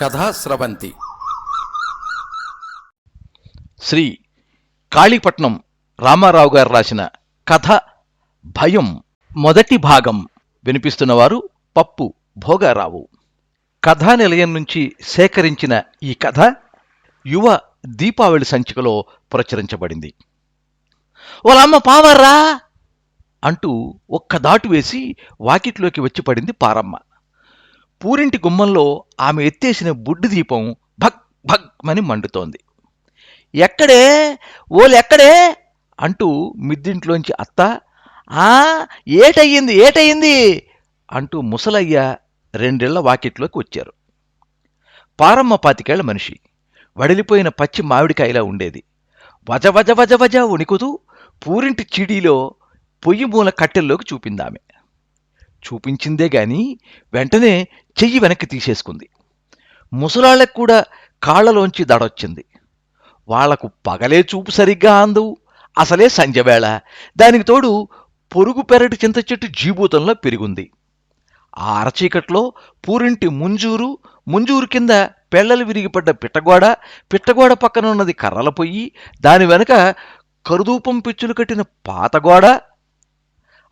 కథా స్రవంతి శ్రీ కాళీపట్నం రామారావు గారు రాసిన కథ భయం మొదటి భాగం వినిపిస్తున్నవారు పప్పు భోగారావు. కథా నిలయం నుంచి సేకరించిన ఈ కథ యువ దీపావళి సంచికలో ప్రచురించబడింది. ఓలమ్మ పావర్రా! అంటూ ఒక్క దాటు వేసి వాకిట్లోకి వచ్చి పడింది పారమ్మ. పూరింటి గుమ్మంలో ఆమె ఎత్తేసిన బుడ్డి దీపం భక్ భక్ మని మండుతోంది. ఎక్కడే? ఓలెక్కడే? అంటూ మిద్దింట్లోంచి అత్త ఆ ఏటయ్యింది ఏటయ్యింది? అంటూ ముసలయ్య రెండేళ్ళ వాకిట్లోకి వచ్చారు. పారమ్మ పాతికేళ్ళ మనిషి. వడిలిపోయిన పచ్చి మామిడికాయలా ఉండేది. వజ వజ వజ వజ ఉణికుతూ పూరింటి చిడీలో పొయ్యి మూల కట్టెల్లోకి చూపిందామె. చూపించిందే గాని వెంటనే చెయ్యి వెనక్కి తీసేసుకుంది. ముసలాళ్ళకు కూడా కాళ్ళలోంచి దడొచ్చింది. వాళ్ళకు పగలే చూపు సరిగ్గా అందవు అసలే సంజవేళ. దానికి తోడు పొరుగు పెరటి చింత చెట్టు జీభూతంలో పెరిగుంది. ఆ అరచీకట్లో పూరింటి ముంజూరు ముంజూరు కింద పెళ్ళలు విరిగిపడ్డ పిట్టగోడ పిట్టగోడ పక్కన ఉన్నది కర్రల పొయ్యి దాని వెనక కరుదూపం పిచ్చులు కట్టిన పాతగోడ.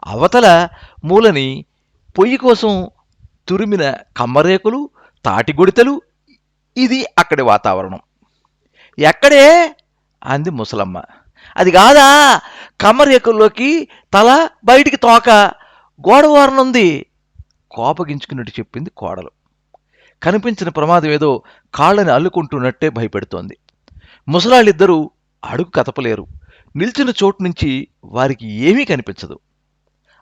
అవతల మూలని పొయ్యి కోసం తురిమిన కమ్మరేకులు తాటిగుడితలు ఇది అక్కడి వాతావరణం. ఎక్కడే? అంది ముసలమ్మ. అది కాదా? కమ్మరేకుల్లోకి తల బయటికి తోక. గోడవారనుంది కోపగించుకున్నట్టు చెప్పింది కోడలు. కనిపించిన ప్రమాదం ఏదో కాళ్ళని అల్లుకుంటున్నట్టే భయపెడుతోంది. ముసలాళ్ళిద్దరూ అడుగు కదపలేరు. నిల్చిన చోటు నుంచి వారికి ఏమీ కనిపించదు.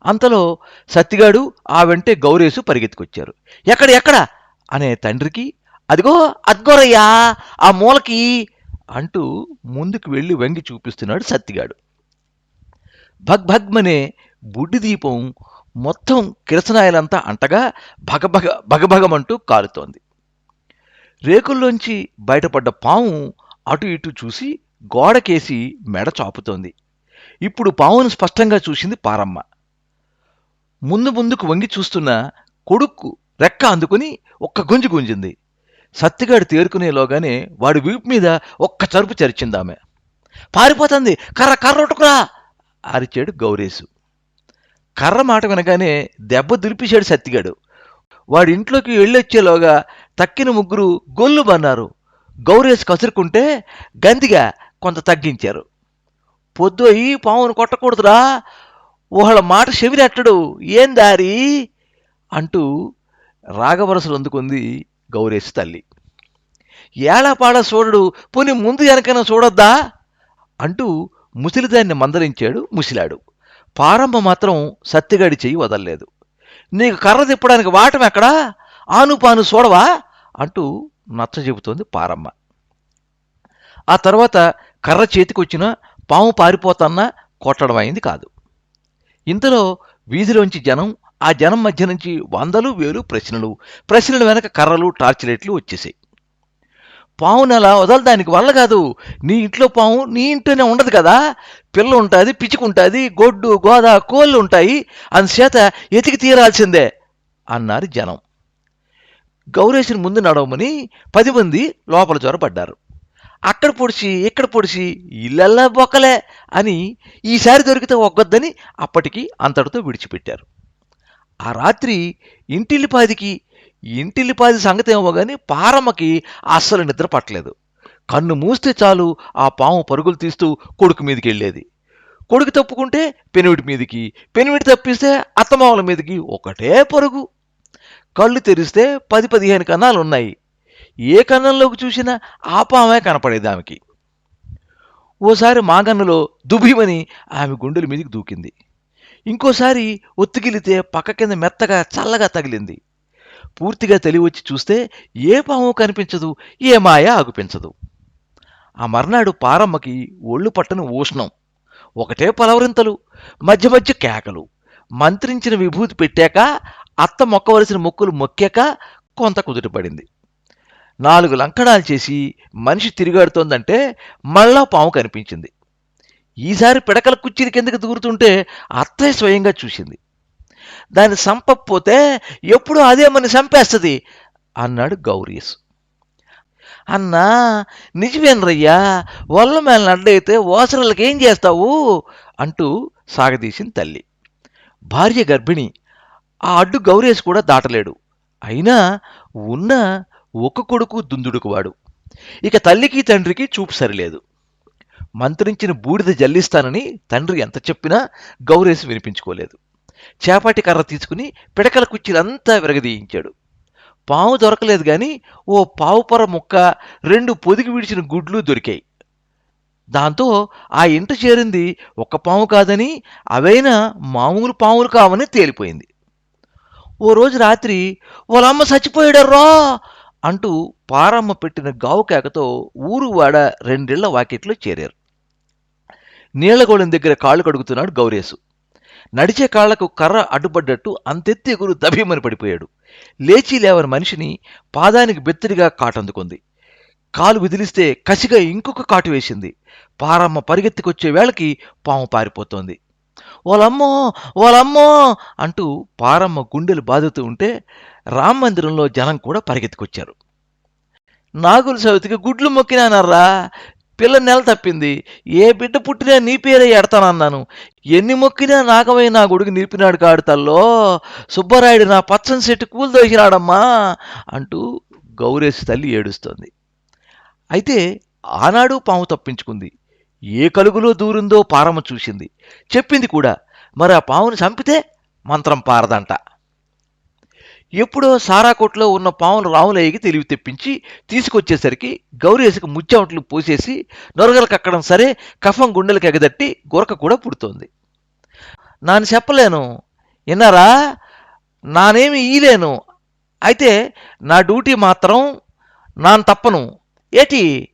అంతలో సత్తిగాడు ఆ వెంటే గౌరేసు పరిగెత్తుకొచ్చారు. ఎక్కడ ఎక్కడ? అనే తండ్రికి అదిగో అద్గోరయ్యా ఆ మూలకి అంటూ ముందుకు వెళ్ళి వంగి చూపిస్తున్నాడు సత్తిగాడు. భగ్భగ్మనే బుడ్డి దీపం మొత్తం కిరసనాయలంతా అంటగా భగభగ భగభగమంటూ కాలుతోంది రేకుల్లోంచి బయటపడ్డ పాము అటు ఇటు చూసి గోడకేసి మెడ చాపుతోంది. ఇప్పుడు పావును స్పష్టంగా చూసింది పారమ్మ. ముందు ముందుకు వంగి చూస్తున్న కొడుక్కు రెక్క అందుకుని ఒక్క గుంజి గుంజింది. సత్తిగాడు తేరుకునేలోగానే వాడి వీపు మీద ఒక్క చరుపు చరిచిందామె పారిపోతుంది కర్ర కర్రొట్టుకురా! అరిచాడు గౌరేసు కర్ర మాట వినగానే దెబ్బ దులిపేశాడు సత్తిగాడు. వాడి ఇంట్లోకి వెళ్ళొచ్చేలోగా తక్కిన ముగ్గురు గొల్లు బన్నారు. గౌరేసు కసురుకుంటే గందిగా కొంత తగ్గించారు. పొద్దు అయి పావును కొట్టకూడదురా! ఓహళ్ళ మాట చెవినెట్టడు ఏం దారి? అంటూ రాగవరసలు అందుకుంది గౌరేశ్ తల్లి. ఏళపాడ చూడడు పోని ముందు వెనకైనా చూడొద్దా అంటూ ముసిలిదాన్ని మందలించాడు ముసిలాడు. పారమ్మ మాత్రం సత్తిగాడి చెయ్యి వదల్లేదు. నీకు కర్ర తిప్పడానికి వాటం ఎక్కడా? ఆను పాను చూడవా అంటూ నచ్చ చెబుతోంది పారమ్మ. ఆ తర్వాత కర్ర చేతికొచ్చిన పాము పారిపోతన్నా కొట్టడం అయింది కాదు. ఇంతలో వీధిలోంచి జనం ఆ జనం మధ్య నుంచి వందలు వేలు ప్రశ్నలు. ప్రశ్నల వెనక కర్రలు టార్చ్ లైట్లు వచ్చేసాయి. పావును అలా వదలదానికి వల్ల కాదు. నీ ఇంట్లో పాము నీ ఇంట్లోనే ఉండదు కదా. పిల్ల ఉంటుంది పిచ్చుకుంటుంది గొడ్డు గోద కోళ్ళు ఉంటాయి. అందుచేత ఎతికి తీరాల్సిందే అన్నారు జనం. గౌరేశుని ముందు నడవమని పది మంది లోపల చొరబడ్డారు. అక్కడ పొడిచి ఇక్కడ పొడిచి ఇల్లల్లా బొక్కలే అని ఈసారి దొరికితే ఒగ్గొద్దని అప్పటికి అంతటితో విడిచిపెట్టారు. ఆ రాత్రి ఇంటిల్లిపాదికి ఇంటిల్లిపాది సంగతి ఏమో కానీ పారమ్మకి అస్సలు నిద్ర పట్టలేదు. కన్ను మూస్తే చాలు ఆ పాము పరుగులు తీస్తూ కొడుకు మీదకి వెళ్ళేది కొడుకు తప్పుకుంటే పెనువిటి మీదికి పెనువిటి తప్పిస్తే అత్తమామల మీదకి ఒకటే పరుగు. కళ్ళు తెరిస్తే పది పదిహేను కన్నాలు ఉన్నాయి ఏ కన్నంలోకి చూసినా ఆ కనపడేది ఆమెకి. ఓసారి మాగన్నులో దుభిమని ఆమె గుండెల మీదకి దూకింది. ఇంకోసారి ఒత్తికిలితే పక్క కింద మెత్తగా చల్లగా తగిలింది. పూర్తిగా తెలివచ్చి చూస్తే ఏ పాము కనిపించదు ఏ మాయ ఆగుపించదు. ఆ మర్నాడు పారమ్మకి ఒళ్ళు పట్టని ఊష్ణం ఒకటే పలవరింతలు మధ్య మధ్య కేకలు. మంత్రించిన విభూతి పెట్టాక అత్త మొక్కవలసిన మొక్కులు మొక్కాక కొంత కుదుటపడింది నాలుగు లంకడాలు చేసి మనిషి తిరిగాడుతోందంటే మళ్ళా పాము కనిపించింది. ఈసారి పిడకల కుర్చీల కిందకి దూరుతుంటే అత్తయ్య స్వయంగా చూసింది. దాన్ని సంపకపోతే ఎప్పుడూ అదే మన చంపేస్తుంది అన్నాడు గౌరీస్. అన్నా నిజమేనరయ్యా వల్ల మేల అడ్డైతే ఓసరలకు ఏం చేస్తావు? అంటూ సాగదీసింది తల్లి. భార్య గర్భిణి ఆ అడ్డు గౌరేష్ కూడా దాటలేడు. అయినా ఉన్న ఒక కొడుకు దుందుడుకువాడు ఇక తల్లికి తండ్రికి చూపు సరిలేదు. మంత్రించిన బూడిద జల్లిస్తానని తండ్రి ఎంత చెప్పినా గౌరేసి వినిపించుకోలేదు. చేపాటి కర్ర తీసుకుని పిడకల కుర్చీలంతా విరగదీయించాడు. పాము దొరకలేదు గాని ఓ పావుపర ముక్క రెండు పొదిగి విడిచిన గుడ్లు దొరికాయి. దాంతో ఆ ఇంట చేరింది ఒక్క పాము కాదని అవైనా మామూలు పాములు కావని తేలిపోయింది. ఓ రోజు రాత్రి వాళ్ళమ్మ చచ్చిపోయాడర్రా అంటూ పారమ్మ పెట్టిన గావు కేకతో ఊరు రెండేళ్ళ వాకిట్లో చేరారు. నీళ్ళగోళం దగ్గర కాళ్ళు కడుగుతున్నాడు గౌరేసు. నడిచే కాళ్ళకు కర్ర అడ్డుపడ్డట్టు అంతెత్తి ఎగురు దభీమని పడిపోయాడు. లేచి లేవని మనిషిని పాదానికి బెత్తడిగా కాటందుకుంది. కాలు విదిలిస్తే కసిగా ఇంకొక కాటు వేసింది. పారమ్మ పరిగెత్తుకొచ్చే వేళకి పాము పారిపోతోంది. ఓలమ్మో! ఓలమ్మో! అంటూ పారమ్మ గుండెలు బాదుతూ ఉంటే రామ మందిరంలో జనం కూడా పరిగెత్తుకొచ్చారు. నాగుల సవితికి గుడ్లు మొక్కినానర్రా. పిల్ల నెల తప్పింది. ఏ బిడ్డ పుట్టినా నీ పేరే ఎడతానన్నాను. ఎన్ని మొక్కినా నాగమై నా గుడికి నిలిపినాడు కాడుతల్లో సుబ్బరాయుడు నా పచ్చని చెట్టు కూలు దోసినాడమ్మా అంటూ గౌరేసి తల్లి ఏడుస్తోంది. అయితే ఆనాడు పాము తప్పించుకుంది. ఏ కలుగులో దూరిందో పారమ్మ చూసింది. చెప్పింది కూడా. మరి ఆ పావుని చంపితే మంత్రం పారదంట. ఎప్పుడో సారాకోట్లో ఉన్న పావులు రాములయ్యకి తెలివి తెప్పించి తీసుకొచ్చేసరికి గౌరేసుకు ముచ్చావట్లు పోసేసి నొరగలు కక్కడం సరే కఫం గుండెలకు ఎగదట్టి గొరక కూడా పుడుతోంది. నాను చెప్పలేను. విన్నారా? నానేమి ఈలేను అయితే నా డ్యూటీ మాత్రం నాన్ తప్పను. ఏటి?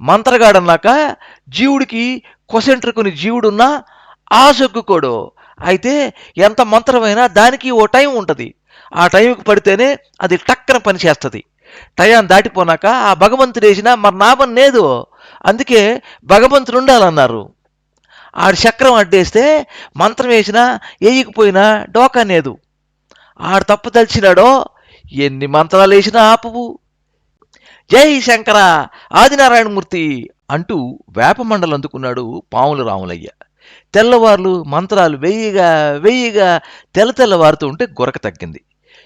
మంత్రగాడన్నాక జీవుడికి కొసెంట్రుకుని జీవుడున్నా ఆ సొగ్గుకోడు అయితే ఎంత మంత్రమైనా దానికి ఓ టైం ఉంటుంది. ఆ టైంకి పడితేనే అది టక్కన పని చేస్తుంది. టయాన్ని దాటిపోనాక ఆ భగవంతుడు వేసినా మరి నాపం లేదు. అందుకే భగవంతుడు ఉండాలన్నారు. ఆడు చక్రం అడ్డేస్తే మంత్రం వేసినా వేయకపోయినా డోకా లేదు. ఆడు తప్పు తలిచినాడో ఎన్ని మంత్రాలు వేసినా ఆపువు. జై శంకర ఆదినారాయణమూర్తి అంటూ వేపమండలు అందుకున్నాడు పాముల రాములయ్య. తెల్లవార్లు మంత్రాలు వెయ్యిగా వెయ్యిగా తెల్ల తెల్లవారుతూ ఉంటే గొరక తగ్గింది.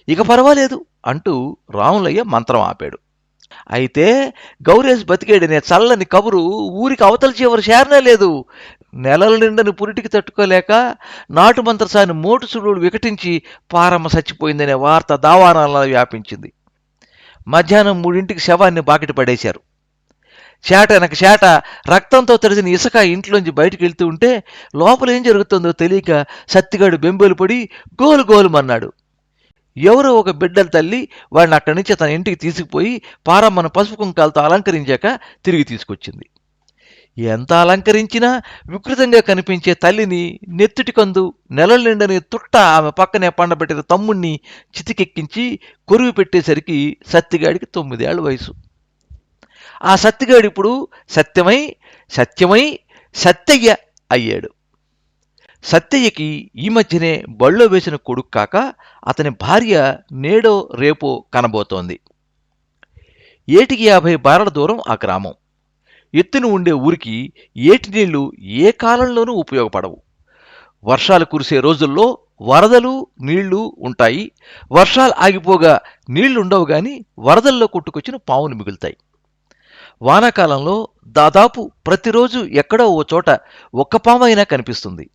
ఇక పర్వాలేదు అంటూ రాములయ్య మంత్రం ఆపాడు. అయితే గౌరేష్ బతికేడనే చల్లని కబురు ఊరికి అవతల చివరి చేరనే లేదు. నెలల నిండని పురిటికి తట్టుకోలేక నాటు మంత్రసాని మోటు సుడులు వికటించి పారమ్మ చచ్చిపోయిందనే వార్త దావానాలలో వ్యాపించింది. మధ్యాహ్నం మూడింటికి శవాన్ని బాకిటి పడేశారు. చేట వెనక చేట రక్తంతో తడిసిన ఇసుక ఇంట్లోంచి బయటికి వెళ్తూ ఉంటే లోపల ఏం జరుగుతుందో తెలియక సత్తిగాడు బెంబేలు పడి గోలు గోలుమన్నాడు. ఎవరో ఒక బిడ్డల తల్లి వాడిని అక్కడి నుంచి తన ఇంటికి తీసుకుపోయి పారమ్మను పసుపు కుంకాలతో అలంకరించాక తిరిగి తీసుకొచ్చింది. ఎంత అలంకరించినా వికృతంగా కనిపించే తల్లిని నెత్తుటి కందు నిండని తుట్ట ఆమె పక్కనే పండబెట్టిన తమ్ముణ్ణి చితికెక్కించి కొరువు పెట్టేసరికి సత్తిగాడికి తొమ్మిదేళ్ళ వయసు. ఆ సత్తిగాడు ఇప్పుడు సత్యమై సత్యమై సత్యయ్య అయ్యాడు. సత్యయ్యకి ఈ మధ్యనే బళ్ళో వేసిన కొడుకు కాక అతని భార్య నేడో రేపో కనబోతోంది. ఏటికి యాభై బారల దూరం ఆ గ్రామం. ఎత్తున ఉండే ఊరికి ఏటి నీళ్ళు ఏ కాలంలోనూ ఉపయోగపడవు. వర్షాలు కురిసే రోజుల్లో వరదలు నీళ్ళు ఉంటాయి. వర్షాలు ఆగిపోగా నీళ్ళుండవు గాని వరదల్లో కొట్టుకొచ్చిన పావులు మిగులుతాయి. వానాకాలంలో దాదాపు ప్రతిరోజు ఎక్కడో ఓ చోట ఒక్క పాము అయినా కనిపిస్తుంది.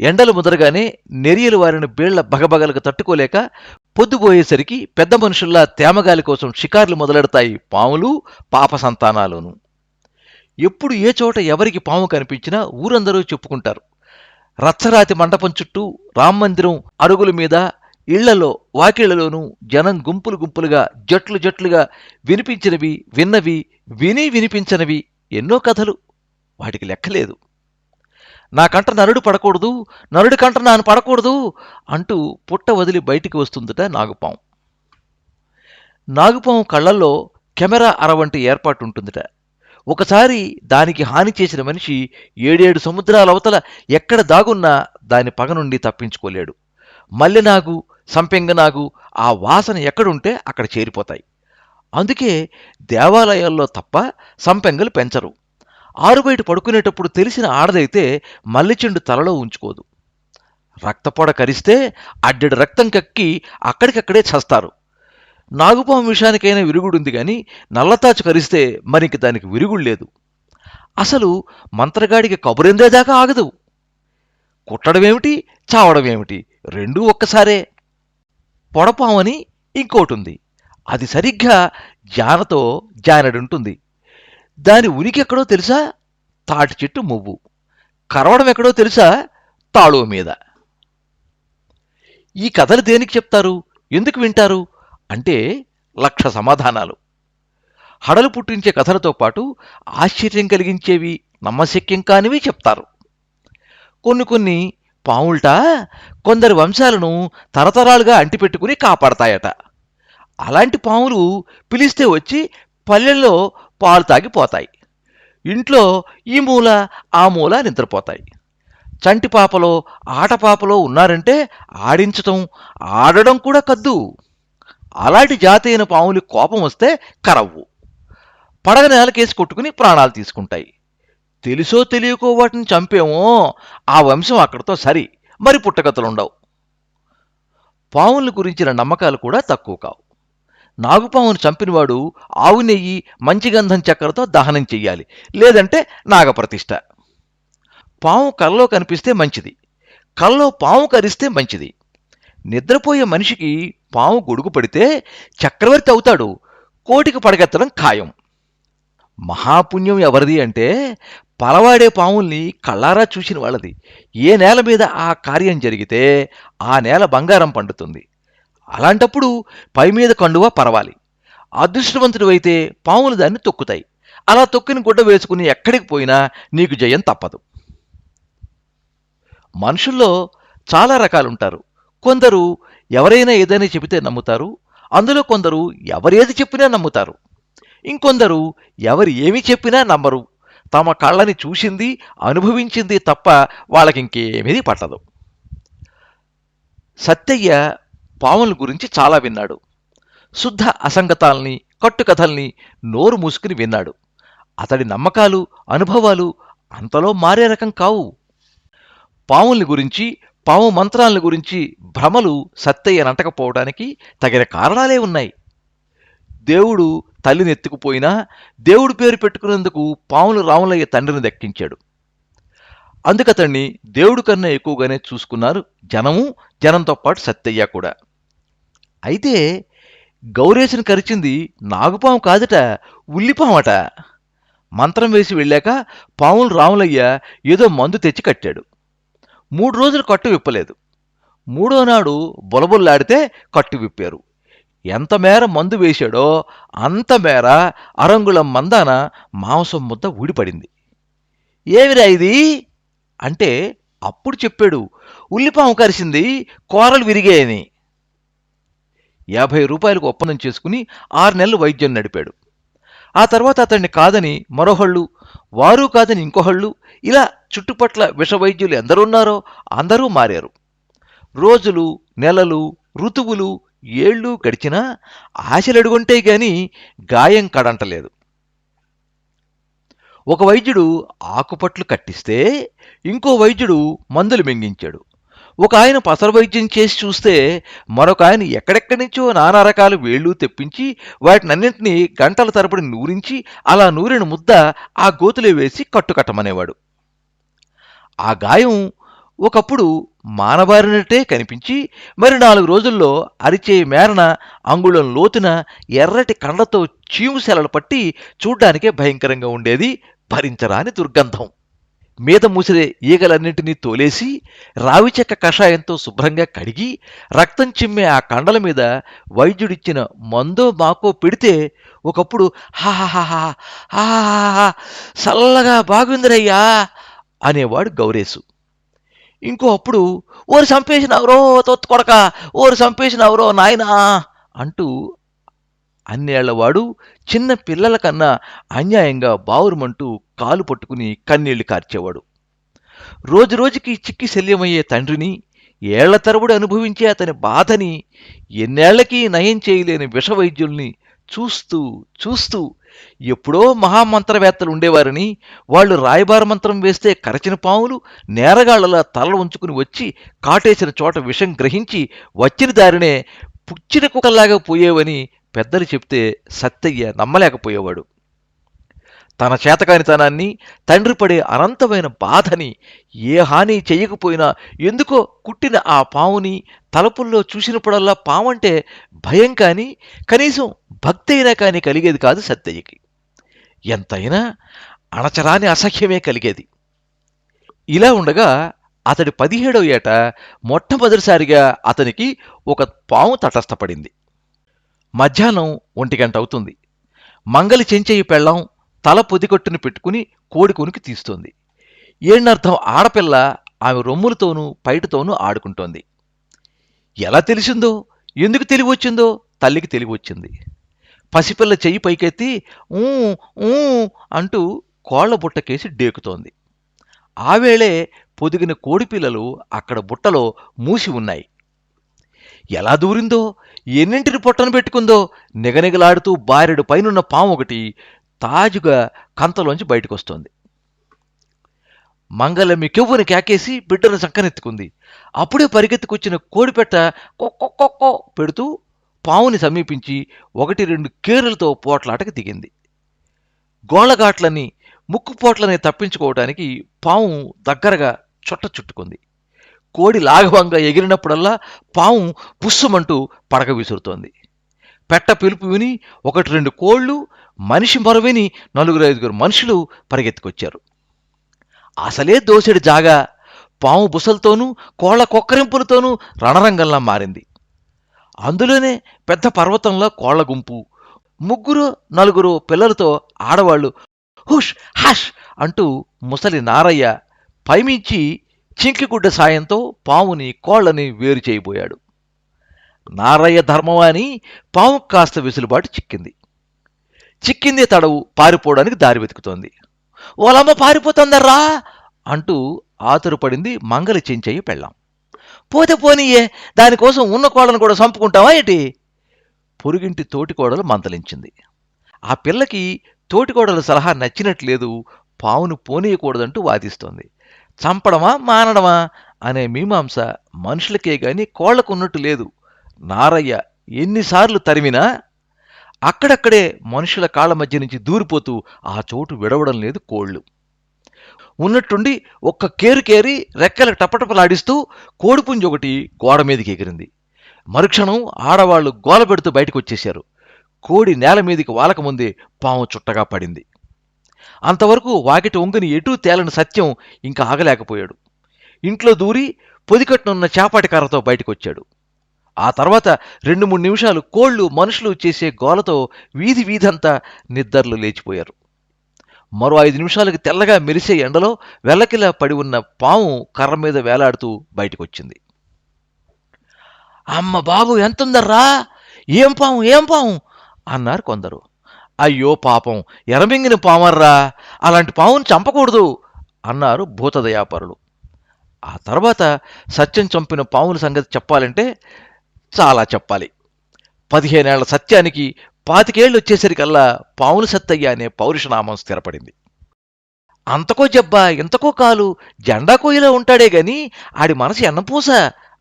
ఎండలు ముదరగానే నెరియలు వారిన బీళ్ళ బగబగలకు తట్టుకోలేక పొద్దుపోయేసరికి పెద్ద మనుషుల్లా తేమగాలి కోసం షికార్లు మొదలెడతాయి పాములు పాప సంతానాలును. ఎప్పుడు ఏ చోట ఎవరికి పాము కనిపించినా ఊరందరూ చెప్పుకుంటారు. రచ్చరాతి మండపం చుట్టూ రామ్మందిరం అరుగుల మీద ఇళ్ళలో వాకిళ్ళలోనూ జనం గుంపులు గుంపులుగా జట్లు జట్లుగా వినిపించినవి విన్నవి విని వినిపించనివి ఎన్నో కథలు. వాటికి లెక్కలేదు. నా కంట నరుడు పడకూడదు నరుడి కంట నాను పడకూడదు అంటూ పుట్ట వదిలి బయటికి వస్తుందట నాగుపాము. నాగుపాము కళ్ళల్లో కెమెరా అర వంటి ఏర్పాటు ఉంటుందట ఒకసారి దానికి హాని చేసిన మనిషి ఏడేడు సముద్రాల అవతల ఎక్కడ దాగున్నా దాని పగ నుండి తప్పించుకోలేడు. మల్లెనాగు సంపెంగనాగు ఆ వాసన ఎక్కడుంటే అక్కడ చేరిపోతాయి. అందుకే దేవాలయాల్లో తప్ప సంపెంగలు పెంచరు. ఆరుబయట పడుకునేటప్పుడు తెలిసిన ఆడదైతే మల్లెచెండు తలలో ఉంచుకోదు. రక్తపొడ కరిస్తే అడ్డెడు రక్తం కక్కి అక్కడికక్కడే చస్తారు. నాగుపాము విషయానికైనా విరుగుడుంది కానీ నల్లతాచు కరిస్తే మరికి దానికి విరుగుడు లేదు. అసలు మంత్రగాడికి కబురెందేదాకా ఆగదు. కుట్టడమేమిటి చావడమేమిటి? రెండూ ఒక్కసారే. పొడపామని ఇంకోటుంది. అది సరిగ్గా జానతో జానడుంటుంది. దాని ఉనికి ఎక్కడో తెలుసా? తాటి చెట్టు మువ్వు. కరవడం ఎక్కడో తెలుసా? తాళువ మీద. ఈ కథలు దేనికి చెప్తారు? ఎందుకు వింటారు? అంటే లక్ష సమాధానాలు. హడలు పుట్టించే కథలతో పాటు ఆశ్చర్యం కలిగించేవి నమ్మశక్యం కానివి చెప్తారు. కొన్ని కొన్ని పావుల్ట కొందరి వంశాలను తరతరాలుగా అంటిపెట్టుకుని కాపాడతాయట. అలాంటి పాములు పిలిస్తే వచ్చి పల్లెల్లో పాలు తాగిపోతాయి. ఇంట్లో ఈ మూల ఆ మూల నిద్రపోతాయి. చంటి పాపలో ఆటపాపలో ఉన్నారంటే ఆడించటం ఆడడం కూడా కద్దు. అలాంటి జాతి పాములు కోపం వస్తే కరవ్వు. పడగ నేలకేసి కొట్టుకుని ప్రాణాలు తీసుకుంటాయి. తెలుసో తెలియకో వాటిని చంపేమో ఆ వంశం అక్కడితో సరి. మరి పుట్టగతులుండవు. పాముల గురించిన నమ్మకాలు కూడా తక్కువ కావు. నాగుపామును చంపినవాడు ఆవు నెయ్యి మంచి గంధం చక్కెరతో దహనం చెయ్యాలి. లేదంటే నాగప్రతిష్ట పాము కళ్ళలో కనిపిస్తే మంచిది. కల్లో పాము కరిస్తే మంచిది. నిద్రపోయే మనిషికి పాము గొడుగు పడితే చక్రవర్తి అవుతాడు. కోటికి పడగెత్తడం ఖాయం. మహాపుణ్యం ఎవరిది అంటే పలవాడే పాముల్ని కళ్ళారా చూసిన వాళ్ళది. ఏ నేల మీద ఆ కార్యం జరిగితే ఆ నేల బంగారం పండుతుంది. అలాంటప్పుడు పై మీద కండువా పరవాలి. అదృష్టవంతుడు అయితే పాములు దాన్ని తొక్కుతాయి. అలా తొక్కిన గుడ్డ వేసుకుని ఎక్కడికి పోయినా నీకు జయం తప్పదు. మనుషుల్లో చాలా రకాలుంటారు. కొందరు ఎవరైనా ఏదైనా చెబితే నమ్ముతారు. అందులో కొందరు ఎవరేది చెప్పినా నమ్ముతారు. ఇంకొందరు ఎవరు ఏమి చెప్పినా నమ్మరు. తమ కళ్ళని చూసింది అనుభవించింది తప్ప వాళ్ళకింకేమీ పట్టదు. సత్యయ్య పాముల గురించి చాలా విన్నాడు. శుద్ధ అసంగతాల్ని కట్టుకథల్ని నోరు మూసుకుని విన్నాడు. అతడి నమ్మకాలు అనుభవాలు అంతలో మారే రకం కావు. పాముల్ని గురించి పాము మంత్రాలను గురించి భ్రమలు సత్తయ్య నంటకపోవడానికి తగిన కారణాలే ఉన్నాయి. దేవుడు తల్లిని ఎత్తుకుపోయినా దేవుడు పేరు పెట్టుకునేందుకు పాములు రాములయ్య తండ్రిని దక్కించాడు. అందుకతన్ని దేవుడు కన్నా ఎక్కువగానే చూసుకున్నారు జనము జనంతో పాటు సత్తయ్య కూడా. అయితే గౌరేశను కరిచింది నాగుపాము కాదట ఉల్లిపామట. మంత్రం వేసి వెళ్ళాక పాములు రాములయ్య ఏదో మందు తెచ్చి కట్టాడు. మూడు రోజులు కట్టు విప్పలేదు. మూడో నాడు బొలబొల్లాడితే కట్టు విప్పారు. ఎంత మేర మందు వేశాడో అంత మేర అరంగుళం మందాన మాంసం ముద్ద ఊడిపడింది. ఏమిరా ఇది? అంటే అప్పుడు చెప్పాడు ఉల్లిపాము కరిసింది కూరలు విరిగాయని. యాభై రూపాయలకు ఒప్పందం చేసుకుని ఆరు నెలలు వైద్యం నడిపాడు. ఆ తర్వాత అతన్ని కాదని మరోహళ్ళు వారు కాదని ఇంకొహళ్ళు ఇలా చుట్టుపట్ల విషవైద్యులు ఎందరున్నారో అందరూ మారారు. రోజులు నెలలు ఋతువులు ఏళ్ళు గడిచినా ఆశలడుగుంటే గాని గాయం కడంటలేదు. ఒక వైద్యుడు ఆకుపట్లు కట్టిస్తే ఇంకో వైద్యుడు మందులు మింగించాడు. ఒక ఆయన పసరవైద్యం చేసి చూస్తే మరొక ఆయన ఎక్కడెక్కడి నుంచో నానా రకాల వేళ్ళు తెప్పించి వాటినన్నింటినీ గంటల తరబడి నూరించి అలా నూరిన ముద్ద ఆ గోతులో వేసి కట్టుకట్టమనేవాడు. ఆ గాయం ఒకప్పుడు మానబారినట్టే కనిపించి మరి నాలుగు రోజుల్లో అరిచే మేరన అంగుళం లోతున ఎర్రటి కళ్ళతో చీము సెలలు పట్టి చూడ్డానికే భయంకరంగా ఉండేది భరించరాని దుర్గంధం. మీద ముసిరే ఈగలన్నింటినీ తోలేసి రావిచెక్క కషాయంతో శుభ్రంగా కడిగి రక్తం చిమ్మే ఆ కండల మీద వైద్యుడిచ్చిన మందో మాకో పెడితే ఒకప్పుడు హాహాహా హాహాహా చల్లగా బాగుందిరయ్యా అనేవాడు గౌరేసు. ఇంకో అప్పుడు ఓరు చంపేసినవరో తొత్తు కొడక ఓరు చంపేసినవరో నాయనా అంటూ అన్నేళ్ళవాడు చిన్న పిల్లల కన్నా అన్యాయంగా బావురుమంటూ కాలు పట్టుకుని కన్నీళ్ళు కార్చేవాడు. రోజురోజుకి చిక్కి శల్యమయ్యే తండ్రిని ఏళ్ళ తరబడి అనుభవించే అతని బాధని ఎన్నేళ్ళకి నయం చేయలేని విషవైద్యుల్ని చూస్తూ చూస్తూ ఎప్పుడో మహామంత్రవేత్తలు ఉండేవారని వాళ్ళు రాయబార మంత్రం వేస్తే కరచిన పాములు నేరగాళ్ళలా తలలు ఉంచుకుని వచ్చి కాటేసిన చోట విషం గ్రహించి వచ్చిన దారినే పుచ్చిన కుక్కల్లాగా పోయేవని పెద్దలు చెప్తే సత్తయ్య నమ్మలేకపోయేవాడు. తన చేతకానితనాన్ని తండ్రి పడే అనంతమైన బాధని ఏ హాని చేయకపోయినా ఎందుకో కుట్టిన ఆ పావుని తలుపుల్లో చూసినప్పుడల్లా పావంటే భయం కానీ కనీసం భక్తి అయినా కానీ కలిగేది కాదు సత్తయ్యకి. ఎంతైనా అణచరాని అసహ్యమే కలిగేది. ఇలా ఉండగా అతడి పదిహేడవ ఏట మొట్టమొదటిసారిగా అతనికి ఒక పాము తటస్థపడింది. మధ్యాహ్నం ఒంటి గంట అవుతుంది. మంగలి చెంచెయ్యి పెళ్ళాం తల పొదికొట్టుని పెట్టుకుని కోడి కొనికి తీస్తోంది. ఏణర్థం ఆడపిల్ల ఆమె రొమ్ములతోనూ పైటతోనూ ఆడుకుంటోంది. ఎలా తెలిసిందో ఎందుకు తెలివి వచ్చిందో తల్లికి తెలివి వచ్చింది పసిపిల్ల చెయ్యి పైకెత్తి ఊ ఊ అంటూ కోళ్ళ బుట్టకేసి డేకుతోంది. ఆవేళే పొదిగిన కోడిపిల్లలు అక్కడ బుట్టలో మూసి ఉన్నాయి. ఎలా దూరిందో ఎన్నింటిని పొట్టను పెట్టుకుందో నిగనిగలాడుతూ బారెడు పైనున్న పాము ఒకటి తాజుగా కంతలోంచి బయటకొస్తోంది. మంగళమ్మి కెవ్వుని కేకేసి బిడ్డను చక్కనెత్తుకుంది. అప్పుడే పరిగెత్తుకొచ్చిన కోడిపెట్ట కొక్కొక్కొక్కో పెడుతూ పావుని సమీపించి ఒకటి రెండు కేరులతో పోట్లాటకు దిగింది. గోళ్ళగాట్లని ముక్కుపోట్లని తప్పించుకోవటానికి పాము దగ్గరగా చుట్ట చుట్టుకుంది. కోడి లాఘవంగా ఎగిరినప్పుడల్లా పాము పుస్సుమంటూ పడక విసురుతోంది. పెట్ట పిలుపు విని ఒకటి రెండు కోళ్ళు మనిషి మరవిని నలుగురు ఐదుగురు మనుషులు పరిగెత్తుకొచ్చారు. అసలే దోసెడి జాగా పాము బుసలతోనూ కోళ్ళ కొక్కరింపులతోనూ రణరంగంలా మారింది. అందులోనే పెద్ద పర్వతంలో కోళ్ళ గుంపు ముగ్గురు నలుగురు పిల్లలతో ఆడవాళ్ళు హుష్ హష్ అంటూ ముసలి నారయ్య పైమించి చింకిగుడ్డ సాయంతో పాముని కోళ్ళని వేరు చేయబోయాడు. నారయ్య ధర్మవాని పాము కాస్త వెసులుబాటు చిక్కింది. చిక్కింది తడవు పారిపోవడానికి దారి వెతుకుతోంది. ఓలమ్మ పారిపోతుందర్రా! అంటూ ఆతురుపడింది మంగలి చెంచయ్య పెళ్ళాం. పోతే పోనీయే దానికోసం ఉన్న కోళ్ళను కూడా చంపుకుంటావా ఏంటి? పొరుగింటి తోటికోడలు మంతలించింది ఆ పిల్లకి తోటికోడల సలహా నచ్చినట్లేదు పావును పోనీయకూడదంటూ వాదిస్తోంది. చంపడమా మానడమా అనే మీమాంస మనుషులకే గాని కోళ్ళకున్నట్టు లేదు. నారయ్య ఎన్నిసార్లు తరిమినా అక్కడక్కడే మనుషుల కాళ్ళ మధ్య నుంచి దూరిపోతూ ఆ చోటు విడవడం లేదు కోళ్ళు. ఉన్నట్టుండి ఒక్క కేరుకేరి కేరి టపటపలాడిస్తూ కోడిపుంజి ఒకటి గోడ మీదకి ఎగిరింది. మరుక్షణం ఆడవాళ్ళు గోల పెడుతూ బయటకు వచ్చేశారు. కోడి నేల మీదకి వాలకముందే పాము చుట్టగా పడింది. అంతవరకు వాకిటి ఒంగుని ఎటూ తేలని సత్యం ఇంకా ఆగలేకపోయాడు. ఇంట్లో దూరి పొదికట్టునున్న చేపాటి కర్రతో బయటకొచ్చాడు. ఆ తర్వాత రెండు మూడు నిమిషాలు కోళ్ళు మనుషులు చేసే గోలతో వీధి వీధంతా నిద్దర్లు లేచిపోయారు. మరో ఐదు నిమిషాలకి తెల్లగా మెరిసే ఎండలో వెల్లకిలా పడి ఉన్న పాము కర్ర మీద వేలాడుతూ బయటకొచ్చింది. అమ్మ బాబు ఎంతుందర్రా? ఏం పాము ఏం పాము? అన్నారు కొందరు. అయ్యో పాపం ఎరమింగిన పామర్రా అలాంటి పావును చంపకూడదు అన్నారు భూతదయాపరులు. ఆ తర్వాత సత్యం చంపిన పాముల సంగతి చెప్పాలంటే చాలా చెప్పాలి. పదిహేనేళ్ళ సత్యానికి పాతికేళ్ళు వచ్చేసరికల్లా పావులు సత్తయ్య అనే పౌరుషనామం స్థిరపడింది. అంతకో జబ్బ ఇంతకో కాలు జెండా కోయిలో ఉంటాడే గాని ఆడి మనసు ఎన్నపూస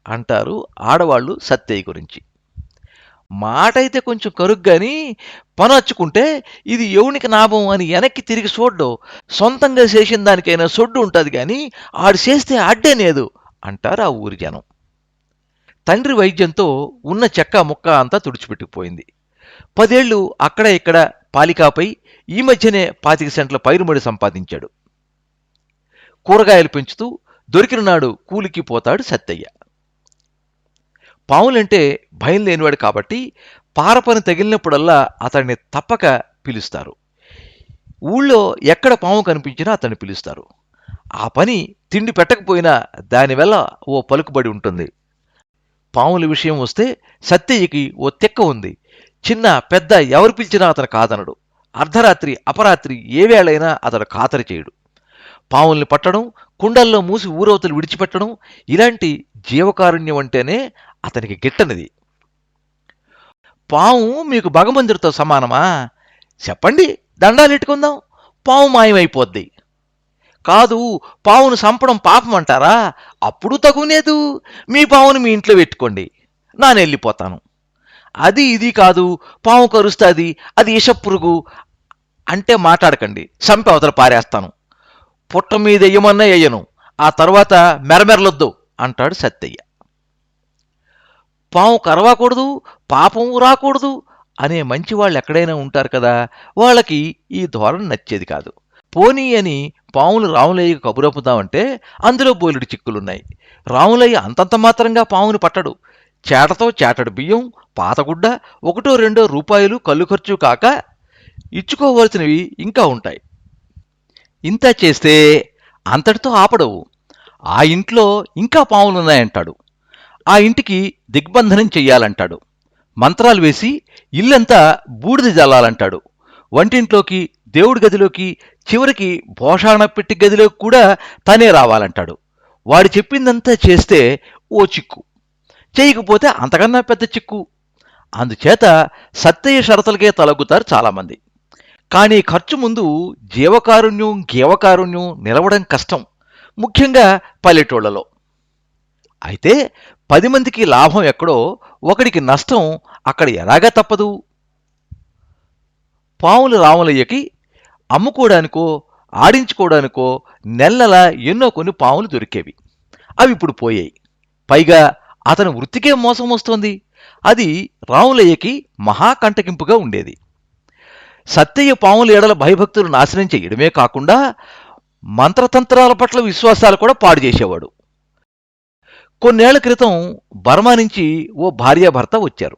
అంటారు ఆడవాళ్ళు సత్తయ్య గురించి. మాట అయితే కొంచెం కరుగ్గాని పనొచ్చుకుంటే ఇది ఎవనికి నాభం అని వెనక్కి తిరిగి చూడ్డు. సొంతంగా చేసిన దానికైనా సొడ్డు ఉంటుంది కానీ ఆడు చేస్తే అడ్డేనేదు అంటారు ఆ ఊరి జనం. తండ్రి వైద్యంతో ఉన్న చెక్క ముక్క అంతా తుడిచిపెట్టుకుపోయింది. పదేళ్ళు అక్కడ ఇక్కడ పాలికాపై ఈ మధ్యనే పాతిక సెంట్ల పైరుమడి సంపాదించాడు. కూరగాయలు పెంచుతూ దొరికిన నాడు కూలికి పోతాడు సత్తయ్య. పావులంటే భయం లేనివాడు కాబట్టి పారపని తగిలినప్పుడల్లా అతన్ని తప్పక పిలుస్తారు. ఊళ్ళో ఎక్కడ పాము కనిపించినా అతన్ని పిలుస్తారు. ఆ పని తిండి పెట్టకపోయినా దానివల్ల ఓ పలుకుబడి ఉంటుంది. పాముల విషయం వస్తే సత్యయ్యకి ఓ తెక్క ఉంది. చిన్న పెద్ద ఎవరు పిలిచినా అతను కాదనడు. అర్ధరాత్రి అపరాత్రి ఏ వేళైనా అతడు ఖాతరి చేయడు. పాముల్ని పట్టడం కుండల్లో మూసి ఊరవతలు విడిచిపెట్టడం ఇలాంటి జీవకారుణ్యం అంటేనే అతనికి గిట్టనిది. పాము మీకు భగవంతుడితో సమానమా? చెప్పండి దండాలిట్టుకుందాం పాము మాయమైపోద్ది. కాదు పావును చంపడం పాపం అంటారా? అప్పుడు తగునేదు. మీ పావును మీ ఇంట్లో పెట్టుకోండి. నాను వెళ్ళిపోతాను. అది ఇది కాదు పాము కరుస్తుంది అది ఇషపురుగు అంటే మాట్లాడకండి. చంపి అవతల పారేస్తాను. పుట్ట మీద ఎయ్యమన్నా వేయను. ఆ తర్వాత మెరమెరలొద్దు అంటాడు సత్తయ్య పాము కరవకూడదు పాపం రాకూడదు అనే మంచి వాళ్ళు ఎక్కడైనా ఉంటారు కదా వాళ్ళకి ఈ ధోరణి నచ్చేది కాదు. పోనీ అని పాములు రాములయ్యకు కబురపుదామంటే అందులో బోలుడు చిక్కులున్నాయి. రాములయ్య అంతంత మాత్రంగా పాముని పట్టడు. చేటతో చేటడు బియ్యం పాతగుడ్డ ఒకటో రెండో రూపాయలు కళ్ళు ఖర్చు కాక ఇచ్చుకోవలసినవి ఇంకా ఉంటాయి. ఇంత చేస్తే అంతటితో ఆపడవు. ఆ ఇంట్లో ఇంకా పాములున్నాయంటాడు. ఆ ఇంటికి దిగ్బంధనం చెయ్యాలంటాడు. మంత్రాలు వేసి ఇల్లంతా బూడిద జల్లాలంటాడు. వంటింట్లోకి దేవుడి గదిలోకి చివరికి భోషాణ పెట్టి గదిలోకి కూడా తనే రావాలంటాడు. వాడు చెప్పిందంతా చేస్తే ఓ చిక్కు. చేయకపోతే అంతకన్నా పెద్ద చిక్కు. అందుచేత సత్తయ్య షరతులకే తలగుతారు చాలామంది. కానీ ఖర్చు ముందు జీవకారుణ్యం గీవకారుణ్యం నిలవడం కష్టం. ముఖ్యంగా పల్లెటూళ్ళలో. అయితే పది మందికి లాభం ఎక్కడో ఒకడికి నష్టం అక్కడ ఎలాగా తప్పదు? పాములు రాములయ్యకి అమ్ముకోవడానికో ఆడించుకోవడానికో నెలల ఎన్నో కొన్ని పాములు దొరికేవి. అవి ఇప్పుడు పోయాయి. పైగా అతని వృత్తికే మోసం వస్తోంది. అది రాములయ్యకి మహాకంటకింపుగా ఉండేది. సత్యయ్య పాముల ఎడల భయభక్తులు నాశనం చేయడమే కాకుండా మంత్రతంత్రాల పట్ల విశ్వాసాలు కూడా పాడు చేసేవాడు. కొన్నేళ్ళ క్రితం బర్మా నుంచి ఓ భార్యాభర్త వచ్చారు.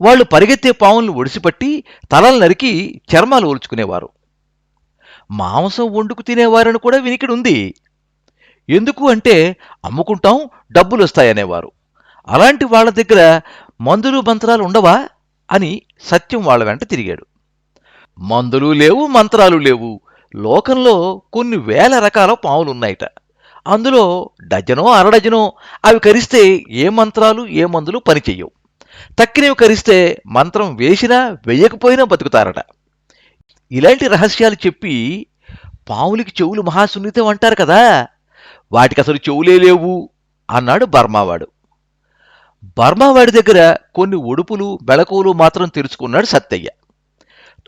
వాళ్ళు పరిగెత్తే పాములను ఒడిసిపట్టి తలలు నరికి చర్మాలు ఓల్చుకునేవారు మాంసం వండుకు తినేవారని కూడా వినికిడి ఉంది ఎందుకు అంటే అమ్ముకుంటాం డబ్బులు వస్తాయనేవారు. అలాంటి వాళ్ళ దగ్గర మందులు మంత్రాలు ఉండవా? అని సత్యం వాళ్ళ వెంట తిరిగాడు. మందులు లేవు మంత్రాలు లేవు. లోకంలో కొన్ని వేల రకాల పాములున్నాయట. అందులో డజనో అరడజనో అవి కరిస్తే ఏ మంత్రాలు ఏ మందులు పనిచేయవు. తక్కినవి కరిస్తే మంత్రం వేసినా వేయకపోయినా బతుకుతారట. ఇలాంటి రహస్యాలు చెప్పి పావులకి చెవులు మహాసున్నితం అంటారు కదా. వాటికి అసలు చెవులే లేవు అన్నాడు బర్మావాడు. బర్మావాడి దగ్గర కొన్ని ఉడుపులు బెళకువలు మాత్రం తెలుసుకున్నాడు సత్తయ్య.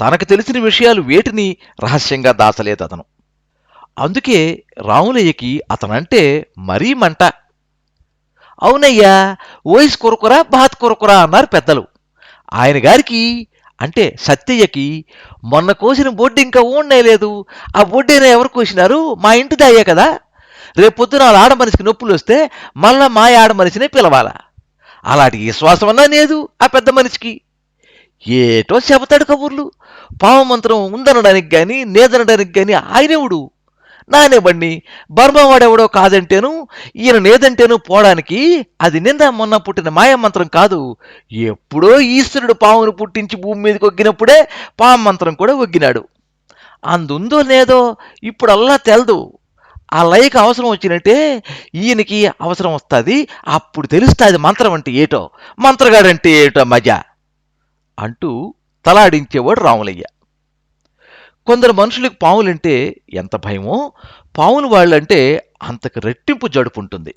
తనకు తెలిసిన విషయాలు వేటిని రహస్యంగా దాచలేదు అతను. అందుకే రాములయ్యకి అతనంటే మరీ మంట. అవునయ్యా ఓయిస్ కొరకురా బాత్ కొరకురా అన్నారు పెద్దలు. ఆయన గారికి అంటే సత్యయ్యకి మొన్న కోసిన బొడ్డు ఇంకా లేదు. ఆ బొడ్డైనా ఎవరు కోసినారు? మా ఇంటి అయ్యా కదా. రేపొద్దున వాళ్ళ ఆడ మనిషికి నొప్పులు వస్తే మళ్ళా మా ఆడ మనిషినే పిలవాలా? అలాంటి విశ్వాసం అన్నా లేదు ఆ పెద్ద మనిషికి. ఏటో చెబుతాడు కబుర్లు. పావమంత్రం ఉందనడానికి కానీ నేదనడానికి గాని ఆయనెవడు? నానే బర్మవాడెవడో కాదంటేను ఈయన లేదంటేను పోవడానికి అది నింద మొన్న పుట్టిన మాయమంత్రం కాదు. ఎప్పుడో ఈశ్వరుడు పామును పుట్టించి భూమి మీదకి ఒగ్గినప్పుడే మంత్రం కూడా ఒగ్గినాడు. అందుందో లేదో ఇప్పుడల్లా తెలదు. ఆ లయకి అవసరం వచ్చినట్టే ఈయనకి అవసరం వస్తుంది అప్పుడు తెలుస్తుంది మంత్రం అంటే ఏటో. మంత్రగాడంటే ఏటో మజా? అంటూ తలాడించేవాడు రాములయ్య. కొందరు మనుషులకు పావులంటే ఎంత భయమో పావులు వాళ్ళంటే అంతకు రెట్టింపు జడుపుంటుంది.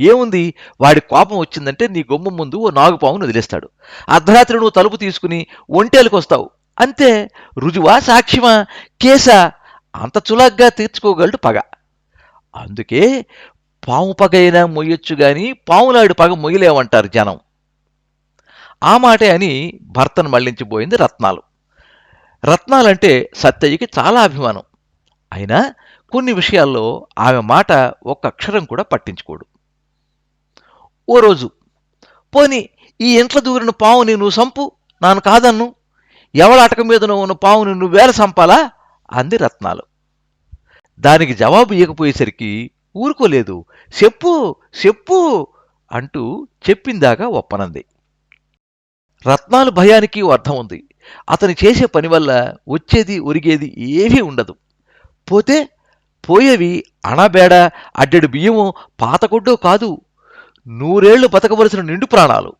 ఏముంది? వాడి కోపం వచ్చిందంటే నీ గొమ్మ ముందు ఓ నాగుపావును వదిలేస్తాడు. అర్ధరాత్రి నువ్వు తలుపు తీసుకుని ఒంటేలకు వస్తావు అంతే రుజువా సాక్ష్యమా కేసా? అంత చులగ్గా తీర్చుకోగలడు పగ. అందుకే పాము పగ అయినా మొయ్యొచ్చు గాని పాములాడి పగ మొయ్యలేమంటారు జనం. ఆ మాటే అని భర్తను మళ్ళించిపోయింది రత్నాలు. రత్నాలంటే సత్తయ్యకి చాలా అభిమానం. అయినా కొన్ని విషయాల్లో ఆమె మాట ఒక్క అక్షరం కూడా పట్టించుకోడు. ఓ రోజు పోని ఈ ఇంట్లో దూరిన పావుని నువ్వు సంపు నాను కాదన్ను. ఎవడ అటక మీద ఉన్న పావుని నువ్వేల సంపాలా? అంది రత్నాలు. దానికి జవాబు ఇవ్వకపోయేసరికి ఊరుకోలేదు. చెప్పు చెప్పు అంటూ చెప్పిందాకా ఒప్పనంది. రత్నాలు భయానికి అర్థం ఉంది. అతను చేసే పని వల్ల వచ్చేది ఒరిగేది ఏమీ ఉండదు. పోతే పోయేవి అణబేడ అడ్డెడు బియ్యము పాతకొడ్డో కాదు. నూరేళ్ళు బతకవలసిన నిండు ప్రాణాలు.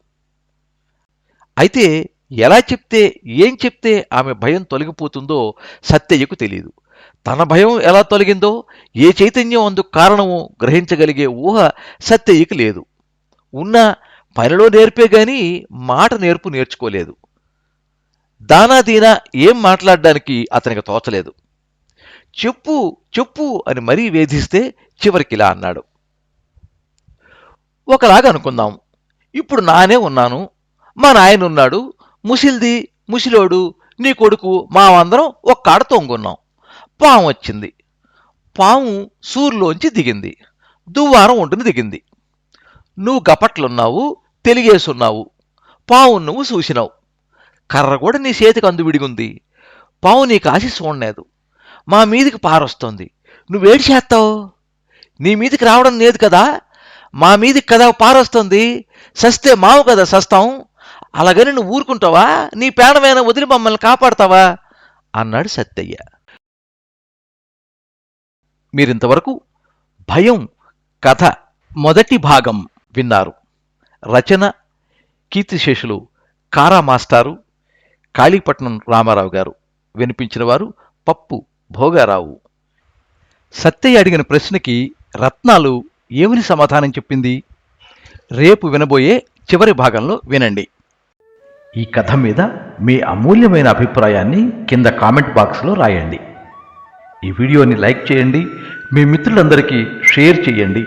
అయితే ఎలా చెప్తే ఏం చెప్తే ఆమె భయం తొలగిపోతుందో సత్యయ్యకు తెలియదు తన భయం ఎలా తొలగిందో ఏ చైతన్యం అందుకు కారణమో గ్రహించగలిగే ఊహ సత్యయ్యకు లేదు. ఉన్న పనిలో నేర్పే గాని మాట నేర్పు నేర్చుకోలేదు. దానా దీనా ఏం మాట్లాడడానికి అతనికి తోచలేదు. చెప్పు చెప్పు అని మరీ వేధిస్తే చివరికి ఇలా అన్నాడు. ఒకలాగా అనుకుందాం. ఇప్పుడు నానే ఉన్నాను. మా నాయన ఉన్నాడు. ముసిల్ది ముసిలోడు నీ కొడుకు మావందరం ఒక్కాడ తొంగున్నాం. పాము వచ్చింది. పాము సూర్లోంచి దిగింది. దువ్వారం ఒంటిని దిగింది. నువ్వు గపట్లున్నావు. తెలిగేసున్నావు పావు నువ్వు చూసినావు. కర్ర కూడా నీ చేతికి అందువిడిగుంది పావు నీకు ఆశ చూడలేదు మా మీదికి పారొస్తోంది. నువ్వేడి చేస్తావు? నీ మీదికి రావడం లేదు కదా? మా మీదికి కదా పారొస్తుంది? సస్తే మావు కదా సస్తాం. అలాగని నువ్వు ఊరుకుంటావా? నీ పేడమైన వదిలి మమ్మల్ని కాపాడతావా? అన్నాడు సత్తయ్య. మీరింతవరకు భయం కథ మొదటి భాగం విన్నారు. రచన కీర్తిశేషులు కారా మాస్టారు కాళీపట్నం రామారావు గారు. వినిపించిన వారు పప్పు భోగారావు. సత్యయ్య అడిగిన ప్రశ్నకి రత్నాలు ఏమని సమాధానం చెప్పింది? రేపు వినబోయే చివరి భాగంలో వినండి. ఈ కథ మీద మీ అమూల్యమైన అభిప్రాయాన్ని కింద కామెంట్ బాక్స్లో రాయండి. ఈ వీడియోని లైక్ చేయండి మీ మిత్రులందరికీ షేర్ చేయండి.